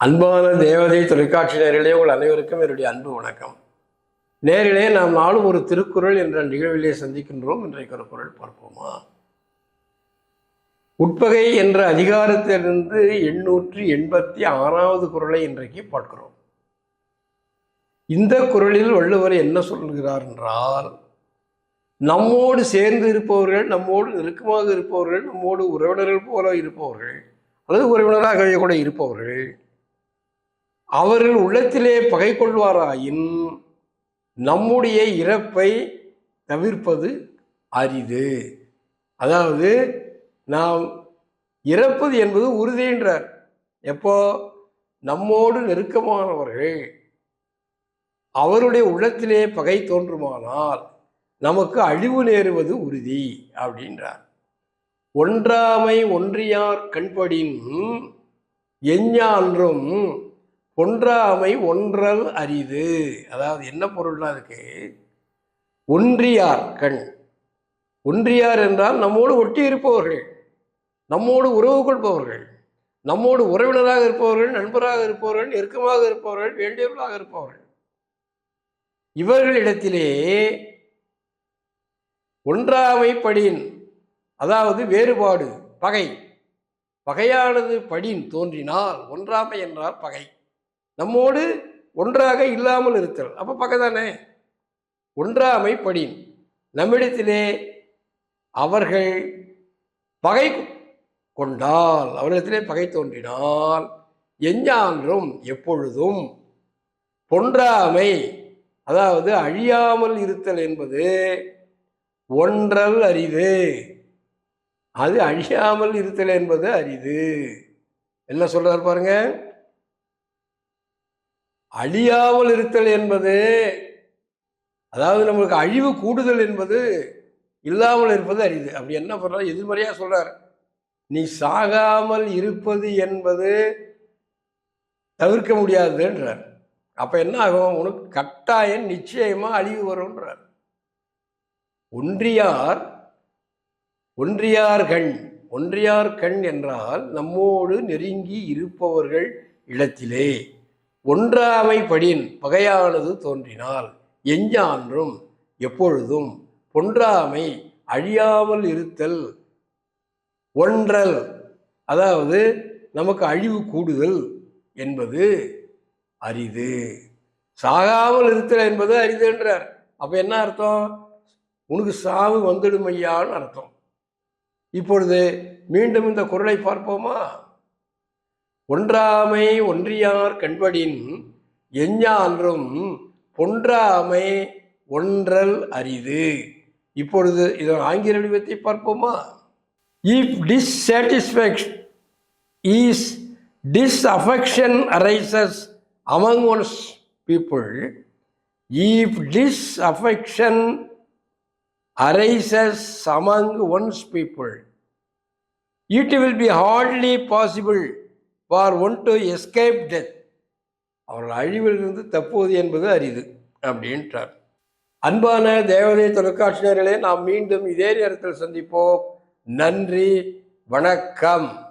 அன்பான தேவதை தொலைக்காட்சி நேரிலே உங்கள் அனைவருக்கும் என்னுடைய அன்பு வணக்கம். நேரிலே நாம் நாளும் ஒரு திருக்குறள் என்ற நிகழ்விலே சந்திக்கின்றோம். இன்றைக்கு ஒரு குரல் பார்ப்போமா? உட்பகை என்ற அதிகாரத்திலிருந்து எண்ணூற்றி எண்பத்தி ஆறாவது குரலை இன்றைக்கு பார்க்கிறோம். இந்த குறளில் வள்ளுவர் என்ன சொல்கிறார் என்றால் நம்மோடு சேர்ந்து இருப்பவர்கள் நம்மோடு நெருக்கமாக இருப்பவர்கள் நம்மோடு உறவினர்கள் போல இருப்பவர்கள் அல்லது உறவினராகவே கூட இருப்பவர்கள் அவர்கள் உள்ளத்திலே பகை கொள்வாராயின் நம்முடைய இறப்பை தவிர்ப்பது அரிது. அதாவது நாம் இறப்பது என்பது உறுதின்றார் எப்போ? நம்மோடு நெருக்கமானவர்கள் அவருடைய உள்ளத்திலே பகை தோன்றுமானால் நமக்கு அழிவு நேருவது உறுதி அப்படின்றார். ஒன்றாமை ஒன்றியார் கண்படின் எஞ்ஞான்றும் ஒன்றாமை ஒன்றல் அரிது. அதாவது என்ன பொருள்னா அதுக்கு? ஒன்றியார் கண் ஒன்றியார் என்றால் நம்மோடு ஒட்டி இருப்பவர்கள் நம்மோடு உறவு கொள்பவர்கள் நம்மோடு உறவினராக இருப்பவர்கள் நண்பராக இருப்பவர்கள் நெருக்கமாக இருப்பவர்கள் வேண்டியவர்களாக இருப்பவர்கள். இவர்களிடத்திலே ஒன்றாமை படியின் அதாவது வேறுபாடு பகை. பகையானது படின் தோன்றினால் ஒன்றாமை என்றால் பகை. நம்மோடு ஒன்றாக இல்லாமல் இருத்தல். அப்போ பகை தானே ஒன்றாமை படின். நம்மிடத்திலே அவர்கள் பகை கொண்டால் அவரிடத்திலே பகை தோன்றினால் எஞ்ஞான்றும் எப்பொழுதும் பொன்றாமை அதாவது அழியாமல் இருத்தல் என்பது ஒன்றல் அரிது. அது அழியாமல் இருத்தல் என்பது அரிது. என்ன சொல்கிறார் பாருங்கள் அழியாமல் இருத்தல் என்பது அதாவது நம்மளுக்கு அழிவு கூடுதல் என்பது இல்லாமல் இருப்பது அரிது. அப்படி என்ன பண்ணுறா எதிர்மறையாக சொல்கிறார் நீ சாகாமல் இருப்பது என்பது தவிர்க்க முடியாதுன்றார். அப்போ என்ன ஆகும்? உனக்கு கட்டாயம் நிச்சயமாக அழிவு வரும்ன்றார். ஒன்றியார் ஒன்றியார் கண் ஒன்றியார் கண் என்றால் நம்மோடு நெருங்கி இருப்பவர்கள் இடத்திலே ஒன்றாமை படின் பகையானது தோன்றினால் எஞ்ஞான்றும் எப்பொழுதும் பொன்றாமை அழியாமல் இருத்தல் ஒன்றல். அதாவது நமக்கு அழிவு கூடுதல் என்பது அரிது. சாகாமல் இருத்தல் என்பது அரிதுன்றார். அப்போ என்ன அர்த்தம்? உனக்கு சாவு வந்துடும் ஐயான்னு அர்த்தம். இப்பொழுது மீண்டும் இந்த குரலை பார்ப்போமா? ஒன்றாமை ஒன்றியார் கண்படின் எஞ்ஞான்றும் பொன்றாமை ஒன்றல் அரிது இப்பொழுது இதன் ஆங்கில வடிவத்தை பார்ப்போமா if dissatisfaction is disaffection arises among one's people if disaffection arises among one's people it will be hardly possible for one to escape death அவர்கள் அழிவிலிருந்து தப்புவது என்பது அரிது அப்படின்றார். அன்பான தேவதை தொலைக்காட்சியினர்களே நாம் மீண்டும் இதே நேரத்தில் சந்திப்போம். நன்றி வணக்கம்.